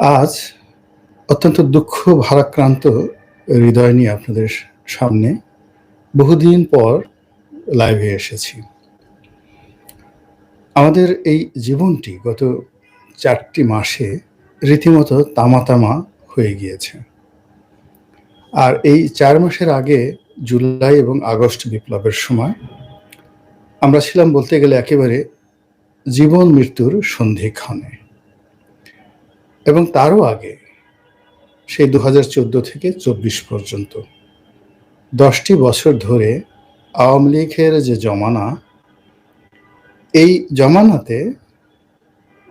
আজ অত্যন্ত দুঃখ ভারাক্রান্ত হৃদয় নিয়ে আপনাদের সামনে বহুদিন পর লাইভে এসেছি। আমাদের এই জীবনটি গত চারটি মাসে রীতিমতো তামা তামা হয়ে গিয়েছে। আর এই চার মাসের আগে জুলাই এবং আগস্ট বিপ্লবের সময় আমরা ছিলাম বলতে গেলে একেবারে জীবন মৃত্যুর সন্ধিক্ষণে। এবং তারও আগে, সেই দু হাজার চোদ্দ থেকে চব্বিশ পর্যন্ত। দশটি বছর ধরে আওয়ামী লীগের যে জমানা, এই জমানাতে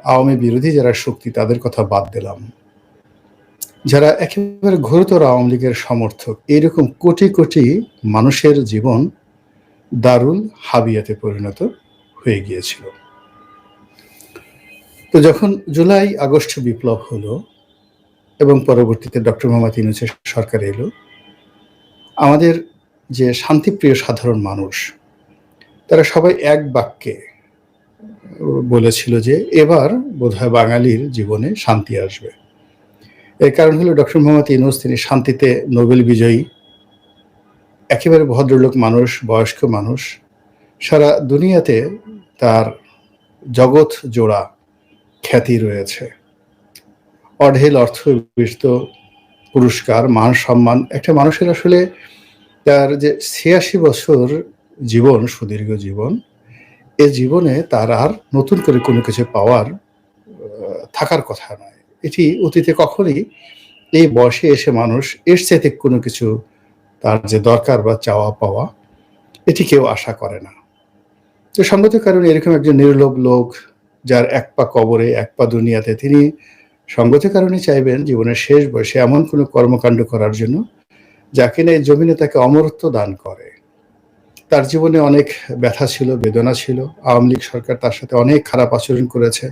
আওয়ামী বিরোধী যারা শক্তি, তাদের কথা বাদ দিলাম। যারা একেবারে ঘোরতর আওয়ামী লীগের সমর্থক এইরকম কোটি কোটি মানুষের জীবন দারুল হাবিয়াতে পরিণত হয়ে গিয়েছিল। তো যখন জুলাই, আগস্ট বিপ্লব হলো এবং পরবর্তীতে ডক্টর মোহাম্মদ ইউনুসের সরকার এলো, আমাদের যে শান্তিপ্রিয় সাধারণ মানুষ, তারা সবাই এক বাক্যে বলেছিল যে এবার বোধহয় বাঙালির জীবনে শান্তি আসবে। এর কারণ হলো ডক্টর মোহাম্মদ ইউনুস, তিনি শান্তিতে নোবেল বিজয়ী, একেবারে ভদ্রলোক মানুষ, বয়স্ক মানুষ, সারা দুনিয়াতে তার জগৎ জোড়া খ্যাতি রয়েছে। অঢেল অর্থবিষ্ট পুরস্কার, মান সম্মান, একটা মানুষের আসলে তার যে ছিয়াশি বছর জীবন, সুদীর্ঘ জীবন, এ জীবনে তার আর নতুন করে কোনো কিছু পাওয়ার থাকার কথা নয়। এটি অতীতে কখনই এই বয়সে এসে মানুষ এর চাইতে কোনো কিছু তার যে দরকার বা চাওয়া পাওয়া, এটি কেউ আশা করে না। তো সঙ্গত কারণে এরকম একজন নির্লোভ লোক যার এক পা কবরে, এক পা দুনিয়াতে, তিনি সঙ্গত কারণে চাইবেন জীবনের শেষ বয়সে এমন কোনো কর্মকাণ্ড করার জন্য, যাকে না এই জমিনে তাকে অমরত্ব দান করে। তার জীবনে অনেক ব্যথা ছিল, বেদনা ছিল। আওয়ামী লীগ সরকার তার সাথে অনেক খারাপ আচরণ করেছে।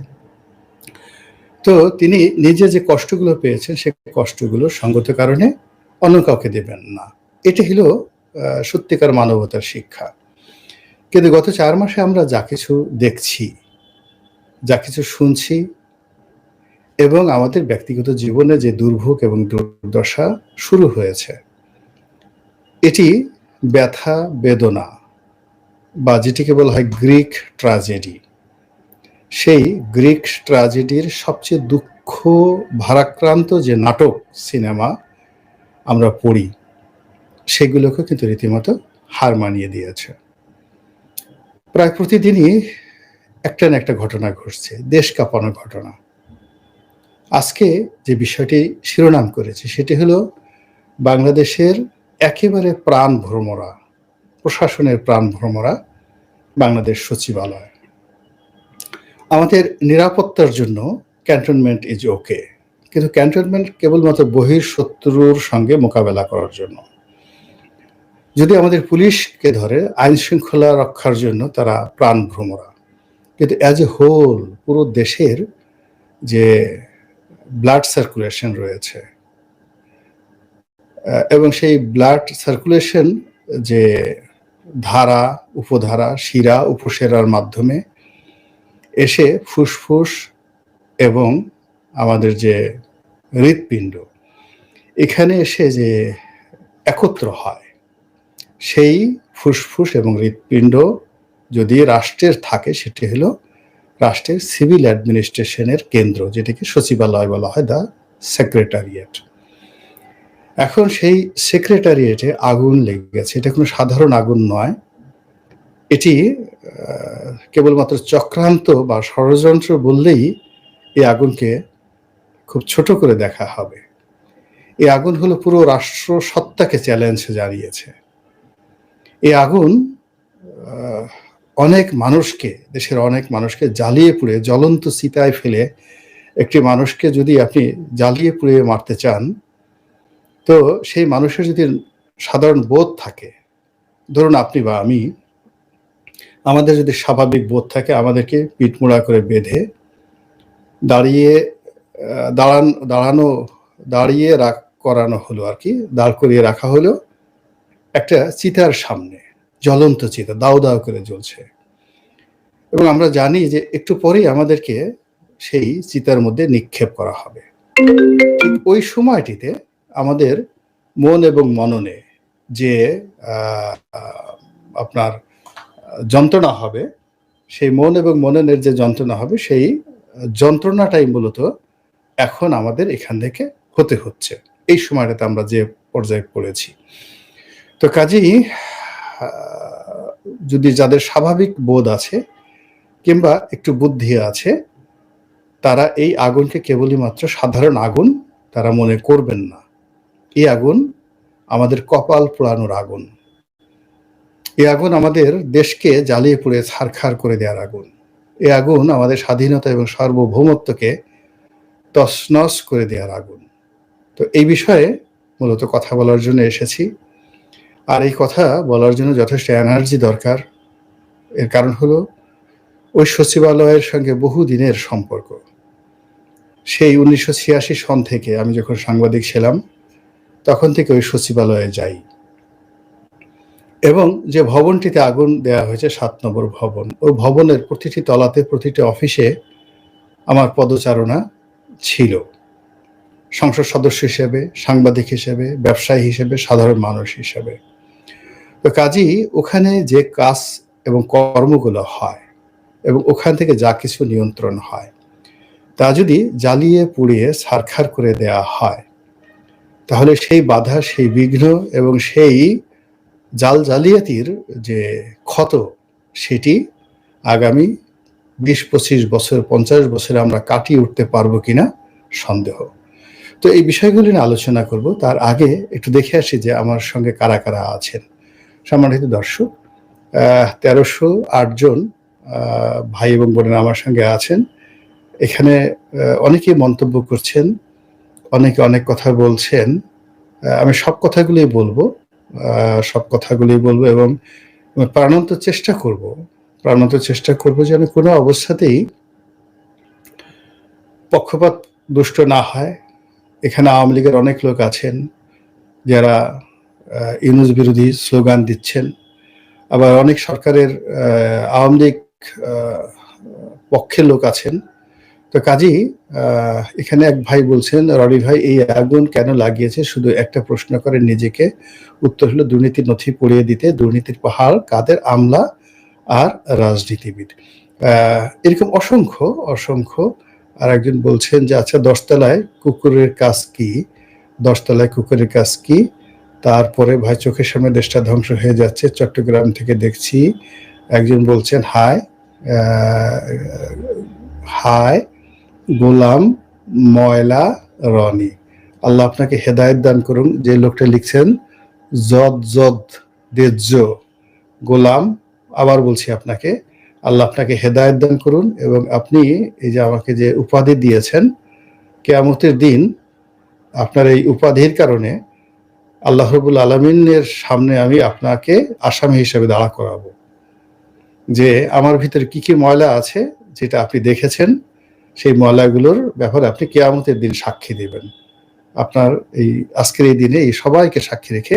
তো তিনি নিজে যে কষ্টগুলো পেয়েছেন, সে কষ্টগুলো সঙ্গত কারণে অন্য কাউকে দেবেন না। এটি হলো সত্যিকার মানবতার শিক্ষা। কিন্তু গত চার মাসে আমরা যা কিছু দেখছি যা কিছু শুনছি এবং আমাদের ব্যক্তিগত জীবনে যে দুর্ভোগ এবং দুর্দশা শুরু হয়েছে, এটি ব্যথা, বেদনা বা যেটিকে বলা হয় গ্রিক ট্রাজেডি সেই গ্রিক ট্রাজেডির সবচেয়ে দুঃখ ভারাক্রান্ত যে নাটক, সিনেমা আমরা পড়ি, সেগুলোকে কিন্তু রীতিমতো হার মানিয়ে দিয়েছে। প্রায় প্রতিদিনই একটা না একটা ঘটনা ঘটছে, দেশ কাঁপানো ঘটনা। আজকে যে বিষয়টি শিরোনাম করেছে, সেটি হলো বাংলাদেশের একেবারে প্রাণ ভ্রমরা, প্রশাসনের প্রাণ ভ্রমরা বাংলাদেশ সচিবালয়। আমাদের নিরাপত্তার জন্য ক্যান্টনমেন্ট ইজ ওকে কিন্তু ক্যান্টনমেন্ট কেবলমাত্র বহির শত্রুর সঙ্গে মোকাবেলা করার জন্য। যদি আমাদের পুলিশকে ধরে আইন শৃঙ্খলা রক্ষার জন্য তারা প্রাণ ভ্রমরা। কিন্তু অ্যাজ এ হোল পুরো দেশের যে ব্লাড সার্কুলেশন রয়েছে এবং সেই ব্লাড সার্কুলেশন যে ধারা, উপধারা, শিরা, উপসেরার মাধ্যমে এসে ফুসফুস এবং আমাদের যে হৃৎপিণ্ড, এখানে এসে যে একত্র হয়, সেই ফুসফুস এবং হৃৎপিণ্ড যদি রাষ্ট্রের থাকে, সেটি হলো রাষ্ট্রের সিভিল অ্যাডমিনিস্ট্রেশনের কেন্দ্র, যেটাকে সচিবালয় বলা হয়, দ্য সেক্রেটারিয়েট। এখন সেই সেক্রেটারিয়েটে আগুন লেগে গেছে এটা কোনো সাধারণ আগুন নয়। এটি কেবলমাত্র চক্রান্ত বা ষড়যন্ত্র বললেই এই আগুনকে খুব ছোট করে দেখা হবে। এই আগুন হলো পুরো রাষ্ট্র সত্তাকে চ্যালেঞ্জ জানিয়েছে। এই আগুন অনেক মানুষকে, দেশের অনেক মানুষকে জ্বালিয়ে পুড়ে, জ্বলন্ত চিতায় ফেলে একটি মানুষকে যদি আপনি জ্বালিয়ে পুড়িয়ে মারতে চান, তো সেই মানুষের যদি সাধারণ বোধ থাকে, ধরুন আপনি বা আমি, আমাদের যদি স্বাভাবিক বোধ থাকে, আমাদেরকে পিঠমোড়া করে বেঁধে দাঁড়িয়ে দাঁড়ান, দাঁড়ানো, দাঁড়িয়ে রাখ করানো হলো আর কি, দাঁড় করিয়ে রাখা হলো একটা চিতার সামনে। জ্বলন্ত চিতা, দাও দাও করে জ্বলছে। এবং আমরা জানি যে একটু পরেই আমাদেরকে সেই চিতার মধ্যে নিক্ষেপ করা হবে। ওই সময়টিতে আমাদের মন এবং মননে যে আপনার যন্ত্রণা হবে, সেই মন এবং মননের যে যন্ত্রণা হবে, সেই যন্ত্রণাটাই মূলত এখন আমাদের এখান থেকে হতে হচ্ছে। এই সময়টাতে আমরা যে পর্যায়ে পড়েছি। তো কাজেই যদি যাদের স্বাভাবিক বোধ আছে কিংবা একটু বুদ্ধি আছে, তারা এই আগুনকে কেবলই মাত্র সাধারণ আগুন তারা মনে করবেন না। এই আগুন আমাদের কপাল পোড়ানোর আগুন। এই আগুন আমাদের দেশকে জ্বালিয়ে পুড়ে ছারখার করে দেওয়ার আগুন। এই আগুন আমাদের স্বাধীনতা এবং সার্বভৌমত্বকে তছনছ করে দেওয়ার আগুন। তো এই বিষয়ে মূলত কথা বলার জন্য এসেছি। আর এই কথা বলার জন্য যথেষ্ট এনার্জি দরকার। এর কারণ হলো, ওই সচিবালয়ের সঙ্গে বহু দিনের সম্পর্ক। সেই উনিশশো ছিয়াশি সন থেকে আমি যখন সাংবাদিক ছিলাম, তখন থেকে ওই সচিবালয়ে যাই। এবং যে ভবনটিতে আগুন দেওয়া হয়েছে, সাত নম্বর ভবন, ওই ভবনের প্রতিটি তলাতে, প্রতিটি অফিসে আমার পদচারণা ছিল। সংসদ সদস্য হিসেবে, সাংবাদিক হিসেবে, ব্যবসায়ী হিসেবে, সাধারণ মানুষ হিসেবে। তো কাজেই ওখানে যে কাজ এবং কর্মগুলো হয় এবং ওখান থেকে যা কিছু নিয়ন্ত্রণ হয়, তা যদি জ্বালিয়ে পুড়িয়ে ছারখার করে দেয়া হয়, তাহলে সেই বাধা, সেই বিঘ্ন এবং সেই জাল জালিয়াতির যে ক্ষত, সেটি আগামী বিশ, পঁচিশ বছর, পঞ্চাশ বছরে আমরা কাটিয়ে উঠতে পারব কিনা সন্দেহ। তো এই বিষয়গুলি নিয়ে আলোচনা করব। তার আগে একটু দেখে আসি যে আমার সঙ্গে কারা কারা আছেন। সম্মানিত দর্শক তেরোশো আটজন ভাই এবং বোনেরা আমার সঙ্গে আছেন। এখানে অনেকেই মন্তব্য করছেন, অনেকে অনেক কথা বলছেন। আমি সব কথাগুলি বলব সব কথাগুলি বলব এবং প্রাণান্ত চেষ্টা করব, প্রাণান্ত চেষ্টা করব যেন কোনো অবস্থাতেই পক্ষপাত দুষ্ট না হয়। এখানে আওয়ামী লীগের অনেক লোক আছেন যারা ইউনুস বিরোধী স্লোগান দিচ্ছেন। আবার অনেক সরকারের আওয়ামী লীগ পক্ষের লোক আছেন। তো কাজেই এখানে এক ভাই বলছেন রনি ভাই, এই আগুন কেন লাগিয়েছে? শুধু একটা প্রশ্ন করেন নিজেকে। উত্তর হলো, দুর্নীতির নথি পড়িয়ে দিতে দুর্নীতির পাহাড়, কাদের আমলা আর রাজনীতিবিদ। এরকম অসংখ্য অসংখ্য আর একজন বলছেন যে আচ্ছা দশতলায় কুকুরের কাজ কি? দশতলায় কুকুরের কাজ কি? তারপরে ভাই চোখের সামনে দেশটা ধ্বংস হয়ে যাচ্ছে। চট্টগ্রাম থেকে দেখছি একজন বলছেন, হাই হাই, গোলাম ময়লা রনি। আল্লাহ আপনাকে হেদায়েত দান করুন। যে লোকটা লিখছেন, জদ জদ দেজ্জ, গোলাম। আবার বলছি আপনাকে, আল্লাহ আপনাকে হেদায়েত দান করুন এবং আপনি এই যে আমাকে যে উপাধি দিয়েছেন, কেয়ামতের দিন আপনার এই উপাধির কারণে আল্লাহ রবুল আলমিনের সামনে আমি আপনাকে আসামি হিসেবে দাঁড়া করাবো। যে আমার ভিতরে কি কি ময়লা আছে যেটা আপনি দেখেছেন, সেই ময়লাগুলোর ব্যাপারে আপনি কেয়ামতের দিন সাক্ষী দেবেন। আপনার এই আজকের এই দিনে এই সবাইকে সাক্ষী রেখে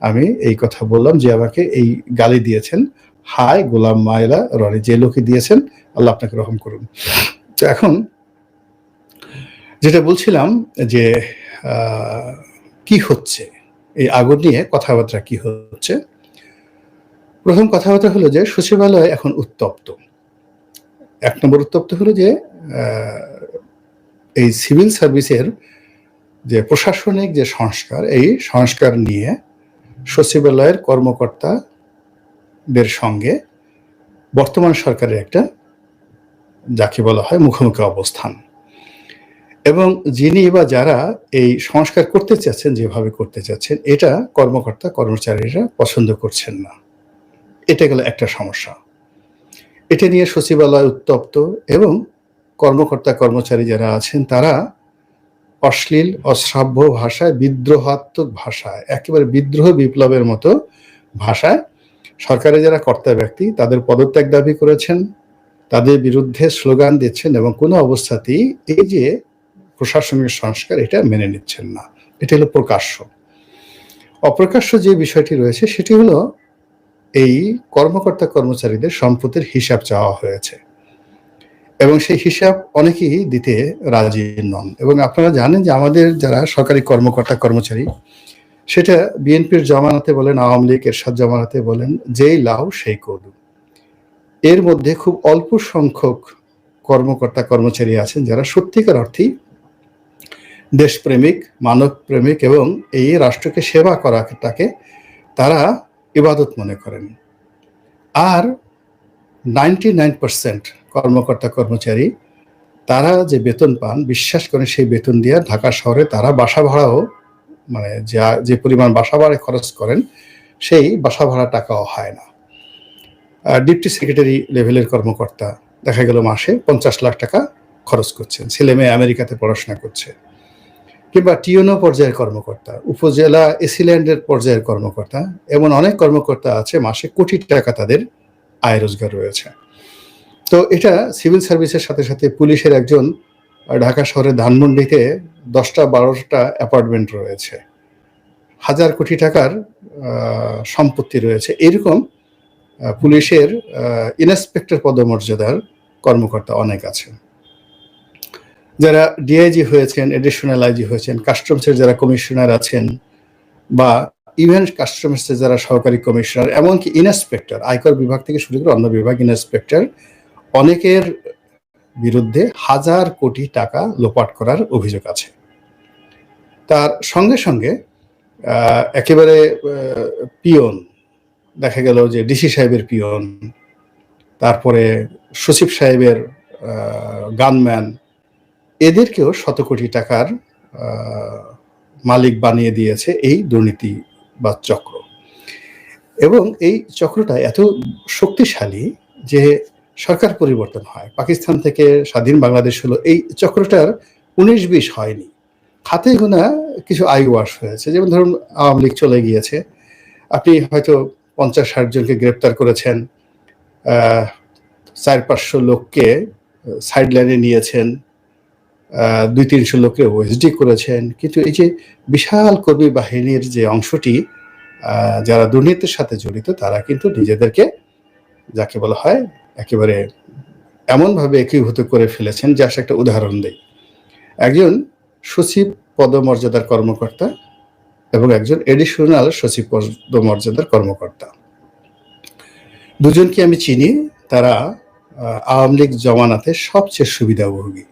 আমি এই কথা বললাম যে আমাকে এই গালি দিয়েছেন। হায় গোলাম মায়লা রনি যে লোকে দিয়েছেন, আল্লাহ আপনাকে রহম করুন। তো এখন যেটা বলছিলাম যে কি হচ্ছে? এই আগুন নিয়ে কথাবার্তা কি হচ্ছে? প্রথম কথাবার্তা হলো যে সচিবালয় এখন উত্তপ্ত। এক নম্বর উত্তপ্ত হলো যে এই সিভিল সার্ভিসের যে প্রশাসনিক যে সংস্কার, এই সংস্কার নিয়ে সচিবালয়ের কর্মকর্তাদের সঙ্গে বর্তমান সরকারের একটা, যাকে বলা হয় মুখোমুখি অবস্থান। এবং যিনি বা যারা এই সংস্কার করতে চাচ্ছেন, যেভাবে করতে চাচ্ছেন, এটা কর্মকর্তা, কর্মচারীরা পছন্দ করছেন না। এটা গেল একটা সমস্যা। এটা নিয়ে সচিবালয় উত্তপ্ত এবং কর্মকর্তা, কর্মচারী যারা আছেন, তারা অশ্লীল, অশ্রাব্য ভাষায়, বিদ্রোহাত্মক ভাষায়, একেবারে বিদ্রোহ বিপ্লবের মতো ভাষায় সরকারের যারা কর্তা ব্যক্তি, তাদের পদত্যাগ দাবি করেছেন, তাদের বিরুদ্ধে স্লোগান দিচ্ছেন এবং কোনো অবস্থাতেই এই যে প্রশাসনিক সংস্কার এটা মেনে নিচ্ছেন না। এটা হলো প্রকাশ্য। অপ্রকাশ্য যে বিষয়টি রয়েছে, সেটি হলো এই কর্মকর্তা কর্মচারীদের সম্পত্তির হিসাব চাওয়া হয়েছে। এবং সেই হিসাব অনেকেই দিতে রাজি নন। এবং আপনারা জানেন যে আমাদের যারা সরকারি কর্মকর্তা কর্মচারী, সেটা বিএনপির জমানাতে বলেন, আওয়ামী লীগ, এরশাদ জমানাতে বলেন, যেই লাউ সেই কদু। এর মধ্যে খুব অল্প সংখ্যক কর্মকর্তা কর্মচারী আছেন যারা সত্যিকার অর্থেই দেশপ্রেমিক মানব প্রেমিক এবং এই রাষ্ট্রকে সেবা করাটাকে তারা ইবাদত মনে করেন। আর নাইনটি নাইন পার্সেন্ট কর্মকর্তা কর্মচারী তারা যে বেতন পান, বিশ্বাস করেন সেই বেতন দিয়ে ঢাকা শহরে তারা বাসা ভাড়াও মানে যা, যে পরিমাণ বাসা ভাড়া খরচ করেন, সেই বাসা ভাড়া টাকাও হয় না। ডিপটি সেক্রেটারি লেভেলের কর্মকর্তা দেখা গেল মাসে পঞ্চাশ লাখ টাকা খরচ করছেন। ছেলে মেয়ে আমেরিকাতে পড়াশোনা করছে। কিংবা টিওনো পর্যায়ের কর্মকর্তা, উপজেলা এসিল্যান্ডের পর্যায়ের কর্মকর্তা, এমন অনেক কর্মকর্তা আছে, মাসে কোটি টাকা তাদের আয় রোজগার রয়েছে। তো এটা সিভিল সার্ভিসের সাথে সাথে পুলিশের একজন ঢাকা শহরের ধানমন্ডিতে দশটা বারোটা অ্যাপার্টমেন্ট রয়েছে। হাজার কোটি টাকার সম্পত্তি রয়েছে। এরকম পুলিশের ইন্সপেক্টর পদমর্যাদার কর্মকর্তা অনেক আছে যারা ডিআইজি হয়েছেন এডিশনাল আইজি হয়েছেন কাস্টমসের যারা কমিশনার আছেন বা ইভেন কাস্টমসের যারা সহকারী কমিশনার এমনকি ইন্সপেক্টর আয়কর বিভাগ থেকে শুরু করে অন্য বিভাগ ইন্সপেক্টর অনেকের বিরুদ্ধে হাজার কোটি টাকা লোপাট করার অভিযোগ আছে। তার সঙ্গে সঙ্গে একেবারে পিয়ন, দেখা গেল যে ডিসি সাহেবের পিয়ন, তারপরে সচিব সাহেবের গানম্যান এদেরকেও শত কোটি টাকার মালিক বানিয়ে দিয়েছে এই দুর্নীতি বা চক্র। এবং এই চক্রটা এত শক্তিশালী যে সরকার পরিবর্তন হয়। পাকিস্তান থেকে স্বাধীন বাংলাদেশ হলো। এই চক্রটার উনিশ বিশ হয়নি। হাতে গোনা কিছু আই ওয়াশ হয়েছে। যেমন ধরুন, আওয়ামী লীগ চলে গিয়েছে। আপনি হয়তো পঞ্চাশ ষাট জনকে গ্রেপ্তার করেছেন। চার পাঁচশো লোককে সাইড লাইনে নিয়েছেন। দুই তিনশো লোককে ওএসডি করেছেন। কিন্তু এই যে বিশাল কর্মী বাহিনীর যে অংশটি যারা দুর্নীতির সাথে জড়িত, তারা কিন্তু নিজেদেরকে যাকে বলা হয় একেবারে এমনভাবে একীভূত করে ফেলেছেন, যা একটা উদাহরণ দেই। একজন সচিব পদমর্যাদার কর্মকর্তা এবং একজন এডিশনাল সচিব পদমর্যাদার কর্মকর্তা। দুজনকে আমি চিনি, তারা আওয়ামী লীগ জমানাতে সবচেয়ে সুবিধাভোগী।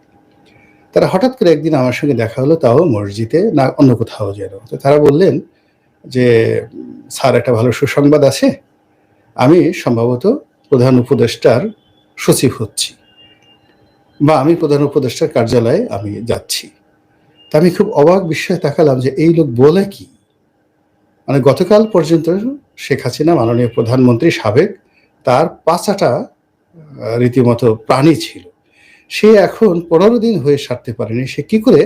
তারা হঠাৎ করে একদিন আমার সঙ্গে দেখা হলো, তাও মসজিদে, না অন্য কোথাও যেন। তো তারা বললেন যে, স্যার, একটা ভালো সুসংবাদ আছে। আমি সম্ভবত প্রধান উপদেষ্টার সচিব হচ্ছি বা আমি প্রধান উপদেষ্টার কার্যালয়ে আমি যাচ্ছি। তা আমি খুব অবাক বিষয়ে তাকালাম যে এই লোক বলে কি? মানে গতকাল পর্যন্ত শেখ হাসিনা মাননীয় প্রধানমন্ত্রী সাবেক তার পাঁচাটা রীতিমতো প্রাণী ছিল। সে এখন পনেরো দিন হয়ে সারতে পারেনি। সে কি করে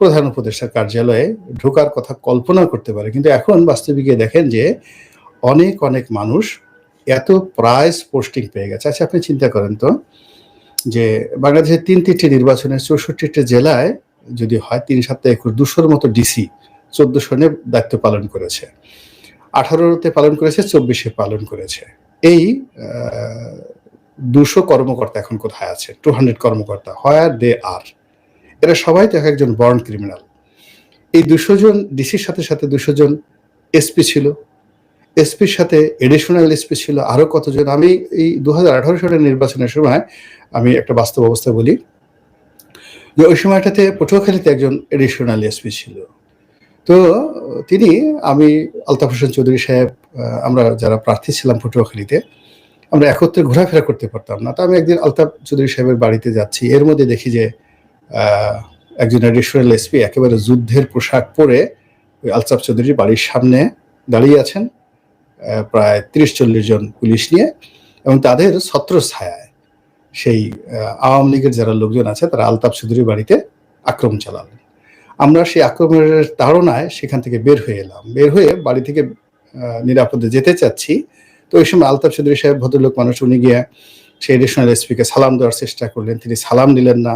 প্রধান উপদেষ্টার কার্যালয়ে ঢোকার কথা কল্পনা করতে পারে? কিন্তু এখন বাস্তবিকে দেখেন যে অনেক অনেক মানুষ এত প্রাইজ পোস্টিং পেয়ে গেছে। আচ্ছা আপনি চিন্তা করেন তো যে বাংলাদেশের তিন তিনটি নির্বাচনে চৌষট্টিটি জেলায় যদি হয় তিন সপ্তাহে একুশ দুশোর মতো ডিসি চোদ্দ সনে দায়িত্ব পালন করেছে। আঠারোতে পালন করেছে, চব্বিশে পালন করেছে। এই দুশো কর্মকর্তা এখন কোথায় আছে? টু হান্ড্রেড কর্মকর্তা। Where they are. এরা সবাই তো এক একজন বর্ন ক্রিমিনাল। এই দুশো জন ডিসির সাথে সাথে দুশো জন এসপি ছিল। এসপির সাথে এডিশনাল এসপি ছিল আরও কতজন? আমি এই দু হাজার আঠারো সালের নির্বাচনের সময় আমি একটা বাস্তব অবস্থা বলি। যে ওই সময়টাতে পটুয়াখালীতে একজন এডিশনাল এসপি ছিল। তো তিনি আমি আলতাফ হোসেন চৌধুরী সাহেব আমরা যারা প্রার্থী ছিলাম পটুয়াখালীতে আমরা একত্রে ঘোরাফেরা করতে পারতাম না। তো আমি একদিন আলতাফ চৌধুরী সাহেবের বাড়িতে যাচ্ছি। এর মধ্যে দেখি যে একজন এডিশনাল এসপি একেবারে যুদ্ধের পোশাক পরে ওই আলতাফ চৌধুরীর বাড়ির সামনে দাঁড়িয়ে আছেন প্রায় তিরিশ চল্লিশ জন পুলিশ নিয়ে এবং তাদের ছত্র ছায়ায় সেই আওয়ামী লীগের যারা লোকজন আছে, তারা আলতাফ চৌধুরীর বাড়িতে আক্রমণ চালালেন। আমরা সেই আক্রমণের তাড়নায় সেখান থেকে বের হয়ে এলাম। বের হয়ে বাড়ি থেকে নিরাপদে যেতে চাচ্ছি। তো ওই সময় আলতাফ চৌধুরী সাহেব ভদ্রলোক মানুষ, উনি গিয়ে সেই এডিশনাল এসপিকে সালাম দেওয়ার চেষ্টা করলেন। তিনি সালাম নিলেন না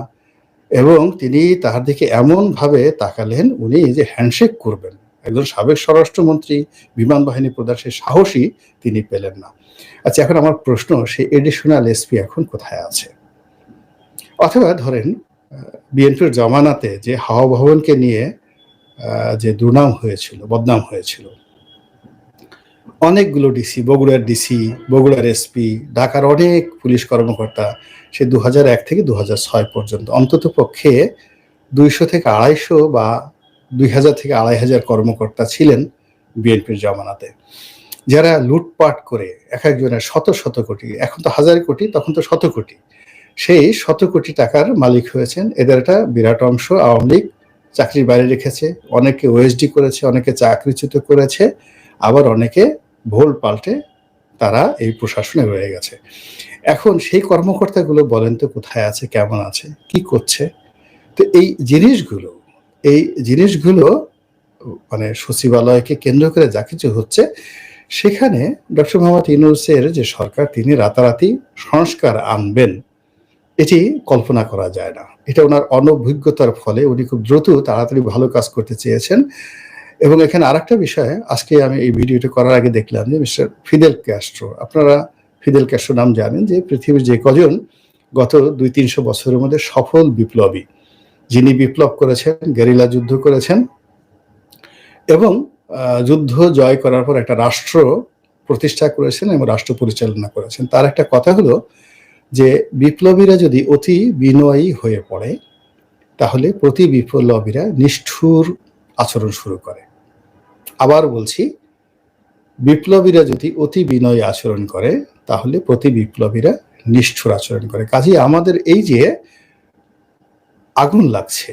এবং তিনি তাহার দিকে এমনভাবে তাকালেন, উনি যে হ্যান্ডশেক করবেন। একজন সাবেক স্বরাষ্ট্রমন্ত্রী, বিমান বাহিনী প্রধান সাহসী তিনি পেলেন না। আচ্ছা এখন আমার প্রশ্ন সেই এডিশনাল এসপি এখন কোথায় আছে? অথবা ধরেন বিএনপির জমানাতে যে হাওয়া ভবনকে নিয়ে যে দুর্নাম হয়েছিল, বদনাম হয়েছিল অনেকগুলো ডিসি বগুড়ার ডিসি বগুড়ার এসপি ঢাকার অনেক পুলিশ কর্মকর্তা সে দু এক থেকে দু ছয় পর্যন্ত। অন্তত পক্ষে দুইশো থেকে আড়াইশো বা দুই হাজার থেকে আড়াই হাজার কর্মকর্তা ছিলেন বিএনপির জমানাতে। যারা লুটপাট করে এক একজনের শত শত কোটি, এখন তো হাজার কোটি, তখন তো শত কোটি। সেই শত কোটি টাকার মালিক হয়েছেন। এদের একটা বিরাট অংশ আওয়ামী লীগ চাকরির বাইরে রেখেছে। অনেকে ওএসডি করেছে, অনেকে চাকরিচ্যুত করেছে, আবার অনেকে ভোল পাল্টে তারা এই প্রশাসনে রয়ে গেছে। এখন সেই কর্মকর্তাগুলো বলেন তো, কোথায় আছে, কেমন আছে, কি করছে? তো এই জিনিসগুলো এই জিনিসগুলো মানে সচিবালয়কে কেন্দ্র করে যা কিছু হচ্ছে, সেখানে ডক্টর মোহাম্মদ ইউনুসের যে সরকার, তিনি রাতারাতি সংস্কার আনবেন, এটি কল্পনা করা যায় না। এটা ওনার অনভিজ্ঞতার ফলে উনি খুব দ্রুত তাড়াতাড়ি ভালো কাজ করতে চেয়েছেন। এবং এখানে আর একটা বিষয়, আজকে আমি এই ভিডিওটা করার আগে দেখলাম যে মিস্টার ফিদেল ক্যাস্ট্রো, আপনারা ফিদেল ক্যাস্ট্রো নাম জানেন যে পৃথিবীর যে কজন গত দুই তিনশো বছরের মধ্যে সফল বিপ্লবী, যিনি বিপ্লব করেছেন, গেরিলা যুদ্ধ করেছেন এবং যুদ্ধ জয় করার পর একটা রাষ্ট্র প্রতিষ্ঠা করেছেন এবং রাষ্ট্র পরিচালনা করেছেন। তার একটা কথা হলো যে বিপ্লবীরা যদি অতি বিনয়ী হয়ে পড়ে, তাহলে প্রতি বিপ্লবীরা নিষ্ঠুর আচরণ শুরু করে। আবার বলছি, বিপ্লবীরা যদি অতি বিনয়ী আচরণ করে, তাহলে প্রতি বিপ্লবীরা নিষ্ঠুর আচরণ করে। কাজেই আমাদের এই যে আগুন লাগছে,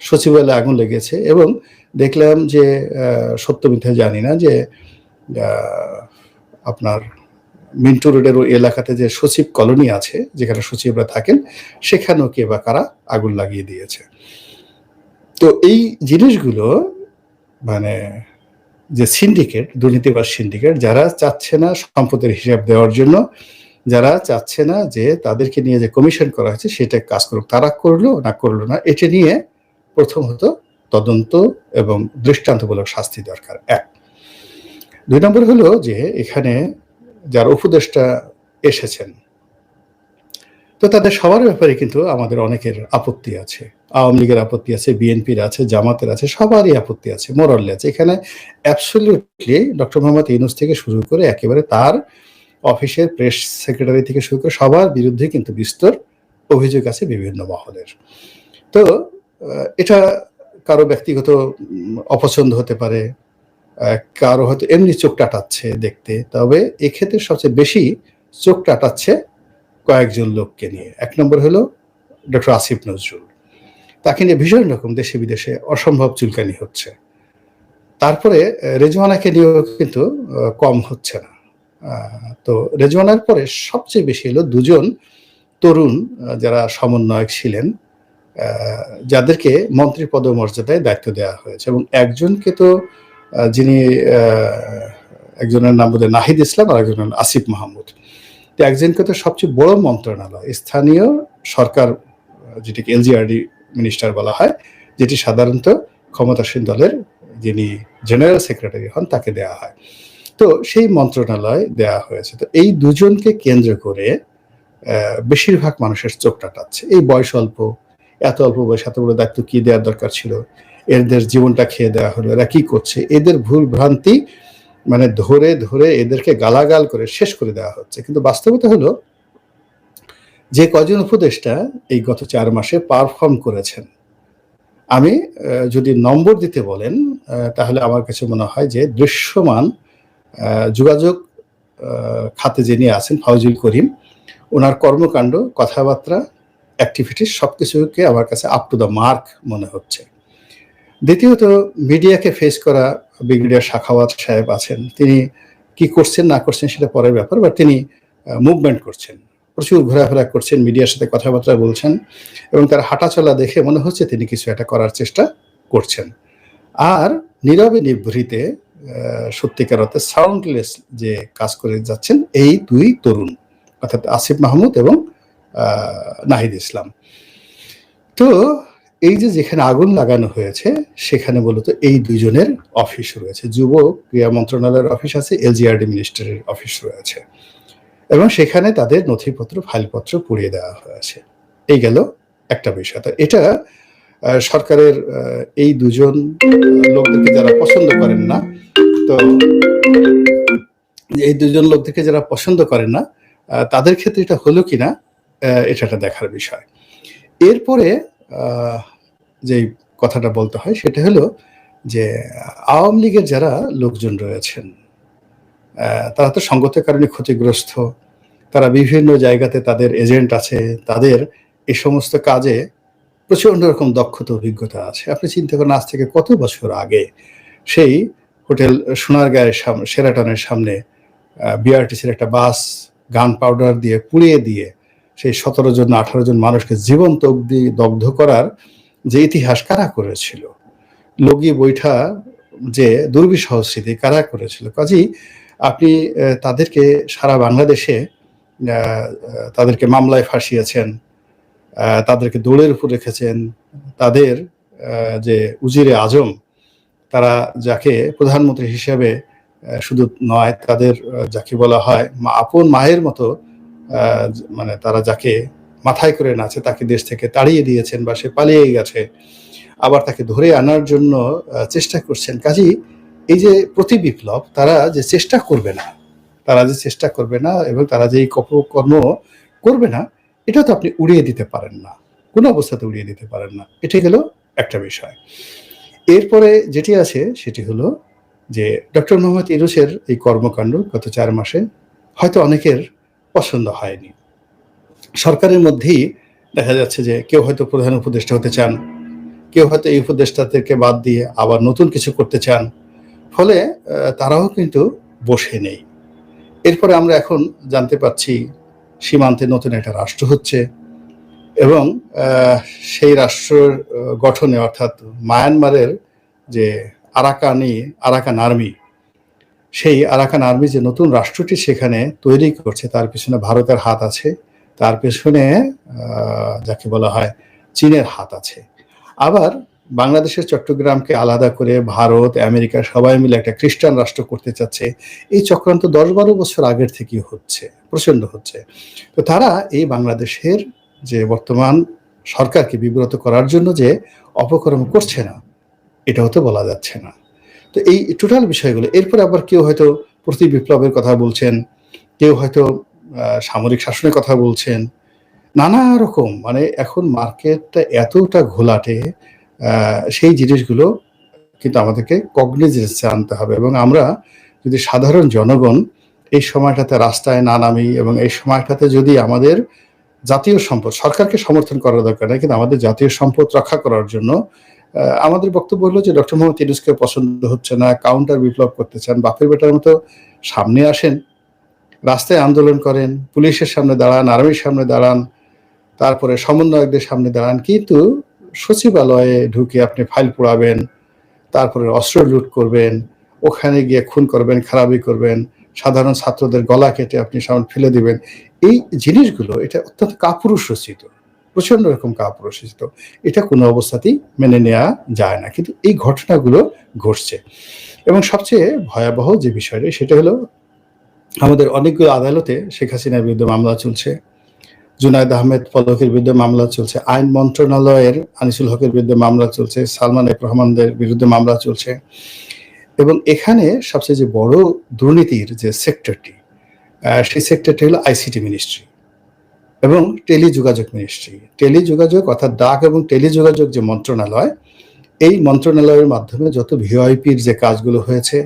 সচিবালয়ে আগুন লেগেছে এবং দেখলাম যে সত্য মিথ্যা জানি না যে আপনার মিন্টু রোডের ওই এলাকাতে যে সচিব কলোনি আছে, যেখানে সচিবরা থাকেন, সেখানেও কে বা কারা আগুন লাগিয়ে দিয়েছে। তো এই জিনিসগুলো মানে যে সিন্ডিকেট দুর্নীতিবাজ সিন্ডিকেট যারা চাচ্ছে না সম্পদের হিসাব দেওয়ার জন্য, যারা চাচ্ছে না যে তাদেরকে নিয়ে যে কমিশন করা হয়েছে, সেটা কাজ করুক। তারা করল না করল না, এটা নিয়ে প্রথমত তদন্ত এবং দৃষ্টান্তমূলক শাস্তি দরকার, এক। দুই নম্বর হলো যে এখানে যারা উপদেষ্টা এসেছেন, তো তাদের সবার ব্যাপারে কিন্তু আমাদের অনেকের আপত্তি আছে। আওয়ামী লীগের আপত্তি আছে, বিএনপির আছে, জামাতের আছে, সবারই আপত্তি আছে মোরাল্লে আছে। এখানে অ্যাবসলিউটলি ডক্টর মোহাম্মদ ইউনুস থেকে শুরু করে একেবারে তার অফিসের প্রেস সেক্রেটারি থেকে শুরু করে সবার বিরুদ্ধে কিন্তু বিস্তর অভিযোগ আছে বিভিন্ন মহলের। তো এটা কারও ব্যক্তিগত অপছন্দ হতে পারে কারও হয়তো এমনি চোখ টাটাচ্ছে দেখতে, তবে এক্ষেত্রে সবচেয়ে বেশি চোখ টাটাচ্ছে কয়েকজন লোককে নিয়ে। এক নম্বর হলো ডক্টর আসিফ নজরুল। তাকে নিয়ে ভীষণ রকম দেশে বিদেশে অসম্ভব চুলকানি হচ্ছে। তারপরে রেজওয়ানাকে নিয়েও কিন্তু কম হচ্ছে না। তো রেজওয়ানার পরে সবচেয়ে বেশি হলো দুজন তরুণ যারা সমন্বয়ক ছিলেন যাদেরকে মন্ত্রী পদমর্যাদায় দায়িত্ব দেওয়া হয়েছে। এবং একজনকে তো যিনি একজনের নাম বোধহয় নাহিদ ইসলাম আর একজনের আসিফ মাহমুদ। তো একজনকে তো সবচেয়ে বড় মন্ত্রণালয়, স্থানীয় সরকার যেটিকে এলজিআরডি মিনিস্টার বলা হয়, যেটি সাধারণত ক্ষমতাসীন দলের যিনি জেনারেল সেক্রেটারি হন, তাকে দেওয়া হয়। তো সেই মন্ত্রণালয় দেওয়া হয়েছে। তো এই দুজনকে কেন্দ্র করে বেশিরভাগ মানুষের চোখ টাটাচ্ছে। এই বয়স অল্প, এত অল্প বয়স এত বড় দায়িত্ব কি দেওয়ার দরকার ছিল? এদের জীবনটা খেয়ে দেওয়া হলো, এরা কি করছে? এদের ভুল ভ্রান্তি মানে ধরে ধরে এদেরকে গালাগাল করে শেষ করে দেওয়া হচ্ছে। কিন্তু বাস্তবতা হলো যে কজন উপদেষ্টা এই গত চার মাসে পারফর্ম করেছেন? আমি যদি নম্বর দিতে বলেন তাহলে আমার কাছে মনে হয় যে দৃশ্যমান যোগাযোগ খাতে যিনি আছেন ফাউজুল করিম, ওনার কর্মকাণ্ড, কথাবার্তা অ্যাক্টিভিটি সব কিছুকে আমার কাছে আপ টু দ্য মার্ক মনে হচ্ছে। দ্বিতীয়ত, মিডিয়াকে ফেস করা, ব্রিগেডিয়ার শাখাওয়াত সাহেব আছেন। তিনি কি করছেন, না করছেন সেটা পরের ব্যাপার বা তিনি মুভমেন্ট করছেন। প্রচুর ঘোরাফেরা করছেন, মিডিয়ার সাথে কথাবার্তা বলছেন এবং তার হাঁটাচলা দেখে মনে হচ্ছে তিনি কিছু একটা করার চেষ্টা করছেন। আর নীরবে নিভৃতে সত্যিকার অর্থে সাউন্ডলেস যে কাজ করে যাচ্ছেন এই দুই তরুণ, অর্থাৎ আসিফ মাহমুদ এবং নাহিদ ইসলাম। তো এই যে যেখানে আগুন লাগানো হয়েছে, সেখানে মূলত এই দুইজনের অফিস রয়েছে। যুব ক্রিয়া মন্ত্রণালয়ের অফিস আছে, এলজিআরডি মিনিস্টারের অফিস রয়েছে। এবং সেখানে তাদের নথিপত্র ফাইলপত্র পুড়িয়ে দেওয়া হয়েছে। এই গেল একটা বিষয়। তো এটা সরকারের এই দুজন লোকদেরকে যারা পছন্দ করেন না তো এই দুজন লোকদেরকে যারা পছন্দ করেন না তাদের ক্ষেত্রে এটা হলো কিনা আহ, এটা একটা দেখার বিষয়। এরপরে যে কথাটা বলতে হয় সেটা হলো যে আওয়ামী লীগের যারা লোকজন রয়েছেন তারা তো সঙ্গতের কারণে ক্ষতিগ্রস্ত। তারা বিভিন্ন জায়গাতে তাদের এজেন্ট আছে। তাদের এই সমস্ত কাজে প্রচণ্ড রকম দক্ষতা, অভিজ্ঞতা আছে। আপনি চিন্তা করেন, আজ থেকে কত বছর আগে সেই হোটেল সোনারগাঁয়ের সামনে সেরাটনের সামনে বিআরটিসির একটা বাস গান পাউডার দিয়ে পুড়িয়ে দিয়ে সেই সতেরো জন, আঠারো জন মানুষকে জীবন্ত অব্দি দগ্ধ করার যে ইতিহাস কারা করেছিল? লগি বৈঠা যে দুর্বিষহ স্মৃতি কারা করেছিল? কাজেই আপনি তাদেরকে সারা বাংলাদেশে তাদেরকে মামলায় ফাঁসিয়েছেন তাদেরকে দৌড়ের উপর রেখেছেন, তাদের যে উজিরে আজম, তারা যাকে প্রধানমন্ত্রী হিসেবে শুধু নয়, তাদের যাকে বলা হয় আপন মায়ের মতো মানে তারা যাকে মাথায় করে নাচে, তাকে দেশ থেকে তাড়িয়ে দিয়েছেন বা সে পালিয়ে গেছে, আবার তাকে ধরে আনার জন্য চেষ্টা করছেন। কাজেই এই যে প্রতি বিপ্লব, তারা যে চেষ্টা করবে না, তারা যে চেষ্টা করবে না এবং তারা যে এই কর্ম করবে না, এটা তো আপনি উড়িয়ে দিতে পারেন না। কোনো অবস্থাতে উড়িয়ে দিতে পারেন না। এটাই গেল একটা বিষয়। এরপরে যেটি আছে, সেটি হলো যে ডক্টর মোহাম্মদ ইরুসের এই কর্মকাণ্ড গত চার মাসে হয়তো অনেকের পছন্দ হয়নি। সরকারের মধ্যেই দেখা যাচ্ছে যে কেউ হয়তো প্রধান উপদেষ্টা হতে চান, কেউ হয়তো এই উপদেষ্টাদেরকে বাদ দিয়ে আবার নতুন কিছু করতে চান। ফলে তারাও কিন্তু বসে নেই। এরপরে আমরা এখন জানতে পাচ্ছি সীমান্তে নতুন একটা রাষ্ট্র হচ্ছে এবং সেই রাষ্ট্রের গঠনে অর্থাৎ মায়ানমারের যে আরাকানি, আরাকান আর্মি, সেই আরাকান আর্মি যে নতুন রাষ্ট্রটি সেখানে তৈরি করছে, তার পিছনে ভারতের হাত আছে, তার পেছনে যাকে বলা হয় চীনের হাত আছে। আবার বাংলাদেশের চট্টগ্রামকে আলাদা করে ভারত, আমেরিকা সবাই মিলে একটা খ্রিস্টান রাষ্ট্র করতে চাচ্ছে। এই চক্রান্ত দশ বারো বছর আগের থেকেই হচ্ছে প্রচণ্ড হচ্ছে। তো তারা এই বাংলাদেশের যে বর্তমান সরকারকে বিব্রত করার জন্য যে অপকর্ম করছে না, এটাও তো বলা যাচ্ছে না। তো এই টোটাল বিষয়গুলো, এরপরে আবার কেউ হয়তো প্রতি বিপ্লবের কথা বলছেন, কেউ হয়তো সামরিক শাসনের কথা বলছেন, নানা রকম। মানে এখন মার্কেটটা এতটা ঘোলাটে সেই জিনিসগুলো কিন্তু আমাদেরকে কগনিজেন্সে আনতে হবে এবং আমরা যদি সাধারণ জনগণ এই সময়টাতে রাস্তায় না নামি এবং এই সময়টাতে যদি আমাদের জাতীয় সম্পদ, সরকারকে সমর্থন করার দরকার নেই, কিন্তু আমাদের জাতীয় সম্পদ রক্ষা করার জন্য আমাদের বক্তব্য হলো যে ডক্টর মোহাম্মদ ইউনুসকে পছন্দ হচ্ছে না কাউন্টার বিপ্লব করতে চান, বাপের বেটার মতো সামনে আসেন, রাস্তায় আন্দোলন করেন, পুলিশের সামনে দাঁড়ান আর্মির সামনে দাঁড়ান, তারপরে সমন্বয়কদের সামনে দাঁড়ান, কিন্তু সচিবালয়ে ঢুকে আপনি ফাইল পোড়াবেন, তারপরে অস্ত্র লুট করবেন, ওখানে গিয়ে খুন করবেন খারাপি করবেন, সাধারণ ছাত্রদের গলা কেটে আপনি সামনে ফেলে দিবেন। এই জিনিসগুলো, এটা অত্যন্ত কাপুরুষ রচিত প্রচণ্ড রকম কাপুরুষ রচিত। এটা কোনো অবস্থাতেই মেনে নেওয়া যায় না, কিন্তু এই ঘটনাগুলো ঘটছে। এবং সবচেয়ে ভয়াবহ যে বিষয়টা, সেটা হলো আমাদের অনেকগুলো আদালতে শেখ হাসিনার বিরুদ্ধে মামলা চলছে। জুনায়দ আহমেদ পদকের বিরুদ্ধে মামলা চলছে। আইন মন্ত্রণালয়ের আনিসুল হকের বিরুদ্ধে মামলা চলছে। সালমান এফ রহমানদের বিরুদ্ধে মামলা চলছে। এবং এখানে সবচেয়ে যে বড় দুর্নীতির যে সেক্টরটি সেই সেক্টরটি হলো আইসিটি মিনিস্ট্রি এবং টেলিযোগাযোগ মিনিস্ট্রি। টেলিযোগাযোগ অর্থাৎ ডাক এবং টেলিযোগাযোগ যে মন্ত্রণালয়, এই মন্ত্রণালয়ের মাধ্যমে যত ভিওআইপির যে কাজগুলো হয়েছে,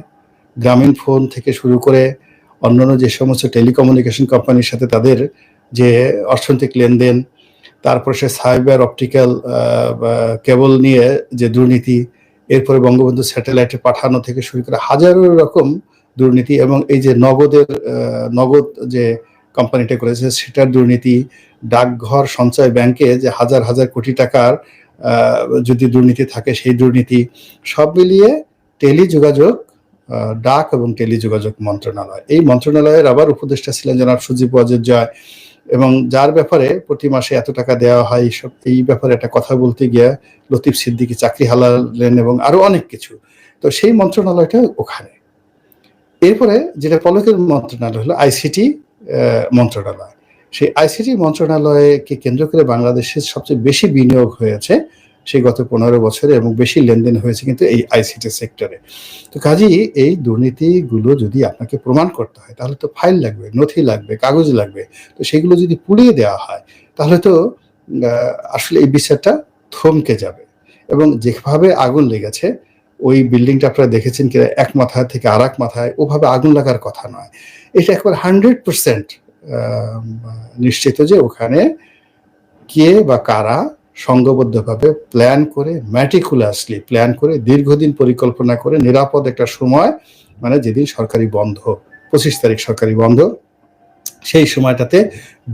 গ্রামীণ ফোন থেকে শুরু করে অন্যান্য যে সমস্ত টেলিকমিউনিকেশন কোম্পানির সাথে তাদের যে অর্থনৈতিক লেনদেন, তারপর সে সাইবার অপটিক্যাল কেবল নিয়ে যে দুর্নীতি, এরপরে বঙ্গবন্ধু স্যাটেলাইটে পাঠানো থেকে শুরু করে হাজারো রকম দুর্নীতি এবং এই যে নগদের নগদ যে কোম্পানিটা করেছে সেটার দুর্নীতি, ডাকঘর সঞ্চয় ব্যাংকে যে হাজার হাজার কোটি টাকার যদি দুর্নীতি থাকে সেই দুর্নীতি, সব মিলিয়ে টেলিযোগাযোগ ডাক এবং টেলিযোগাযোগ মন্ত্রণালয়। এই মন্ত্রণালয়ের আবার উপদেষ্টা ছিলেন জনাব সুজীব ওয়াজেদ জয় এবং যার ব্যাপারে প্রতি মাসে এত টাকা দেওয়া হয় সব এই ব্যাপারে একটা কথা বলতে গিয়ে লতিফ সিদ্দিকি, চাকরি হালালেন এবং আরও অনেক কিছু। তো সেই মন্ত্রণালয়টা ওখানে। এরপরে যেটা পলকের মন্ত্রণালয় হলো আইসিটি মন্ত্রণালয়। সেই আইসিটি মন্ত্রণালয়কে কেন্দ্র করে বাংলাদেশের সবচেয়ে বেশি বিনিয়োগ হয়েছে সেই গত পনেরো বছরে এবং বেশি লেনদেন হয়েছে কিন্তু এই আইসিটি সেক্টরে। তো কাজেই এই দুর্নীতিগুলো যদি আপনাকে প্রমাণ করতে হয়, তাহলে তো ফাইল লাগবে, নথি লাগবে, কাগজ লাগবে। তো সেগুলো যদি পুড়িয়ে দেওয়া হয়, তাহলে তো আসলে এই বিচারটা থমকে যাবে। এবং যেভাবে আগুন লেগেছে, ওই বিল্ডিংটা আপনারা দেখেছেন কি এক মাথা থেকে আর এক মাথায়, ওভাবে আগুন লাগার কথা নয়। এটা একবার হান্ড্রেড পার্সেন্ট নিশ্চিত যে ওখানে কে বা কারা সংঘবদ্ধভাবে প্ল্যান করে ম্যাটিকুলাসলি প্ল্যান করে দীর্ঘদিন পরিকল্পনা করে নিরাপদ একটা সময় মানে যেদিন সরকারি বন্ধ, পঁচিশ তারিখ সরকারি বন্ধ, সেই সময়টাতে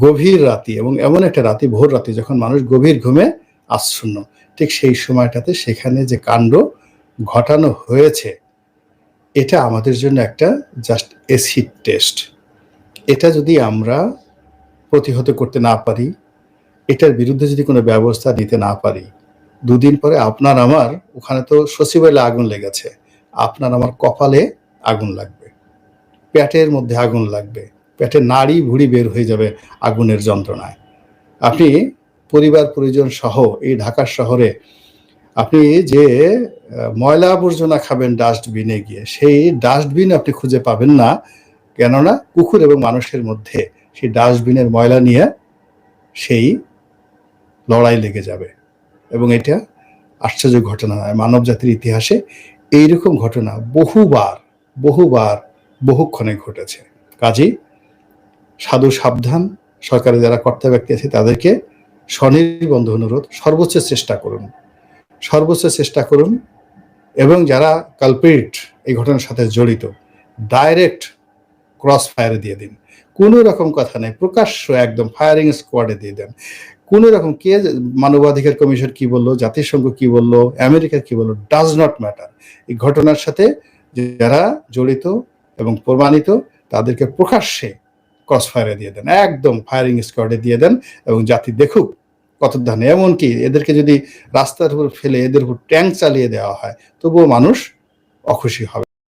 গভীর রাতি এবং এমন একটা রাতি, ভোর রাতে যখন মানুষ গভীর ঘুমে আচ্ছন্ন, ঠিক সেই সময়টাতে সেখানে যে কাণ্ড ঘটানো হয়েছে, এটা আমাদের জন্য একটা জাস্ট এসিড টেস্ট এটা যদি আমরা প্রতিহত করতে না পারি এটার বিরুদ্ধে যদি কোনো ব্যবস্থা নিতে না পারি, দুদিন পরে আপনার আমার, ওখানে তো সচিবালয়ে আগুন লেগেছে, আপনার আমার কপালে আগুন লাগবে। পেটের মধ্যে আগুন লাগবে পেটের নাড়ি ভুড়ি বের হয়ে যাবে আগুনের যন্ত্রণায়। আপনি পরিবার, পরিজন সহ এই ঢাকার শহরে, আপনি যে ময়লা আবর্জনা খাবেন ডাস্টবিনে গিয়ে, সেই ডাস্টবিন আপনি খুঁজে পাবেন না, কেননা কুকুর এবং মানুষের মধ্যে সেই ডাস্টবিনের ময়লা নিয়ে সেই লড়াই লেগে যাবে। এবং এটা আশ্চর্য ঘটনা নয়। মানব জাতির ইতিহাসে এইরকম ঘটনা বহুবার বহুবার, বহুক্ষণে ঘটেছে। কাজেই সাধু সাবধান, সরকারের যারা কর্তা ব্যক্তি আছে, তাদেরকে স্বনির্বন্ধ অনুরোধ, সর্বোচ্চ চেষ্টা করুন। সর্বোচ্চ চেষ্টা করুন এবং যারা কালপ্রিট এই ঘটনার সাথে জড়িত ডাইরেক্ট ক্রস ফায়ারে দিয়ে দিন। কোনো রকম কথা নেই। প্রকাশ্য একদম ফায়ারিং স্কোয়াডে দিয়ে দেন। কোনো রকম কে মানবাধিকার কমিশন কি বলল, জাতিসংঘ কি বলল, আমেরিকা কি বলল ডাজ নট ম্যাটার এই ঘটনার সাথে যারা জড়িত এবং প্রমাণিত, তাদেরকে প্রকাশ্যে ক্রস ফায়ারে দিয়ে দেন, একদম ফায়ারিং স্কোয়াডে দিয়ে দেন এবং জাতি দেখুক কত ধানে এমনকি এদেরকে যদি রাস্তার উপর ফেলে, এদের উপর ট্যাঙ্ক চালিয়ে দেওয়া হয়, তবুও মানুষ অখুশি হবে।